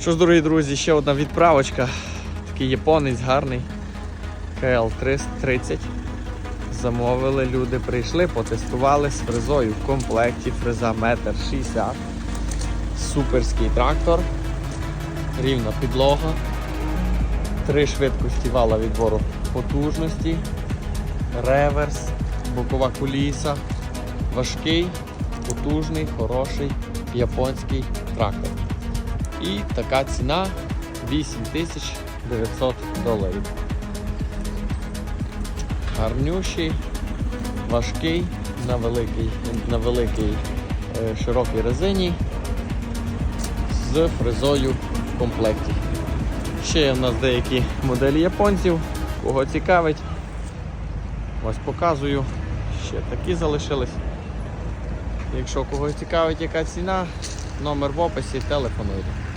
Що ж, дорогі друзі, ще одна відправочка. Такий японець гарний. КЛ-330. Замовили люди, прийшли, потестували з фрезою в комплекті. Фреза 1,60 м. Суперський трактор. Рівна підлога. Три швидкості вала відбору потужності. Реверс, бокова куліса. Важкий, потужний, хороший японський трактор. І така ціна 8900 доларів. Гарнющий, важкий, на великій, на великій е, широкій резині з фрезою в комплекті. Ще в нас деякі моделі японців, кого цікавить. Ось показую. Ще такі залишились. Якщо когось цікавить, яка ціна, номер в описі, телефонуйте.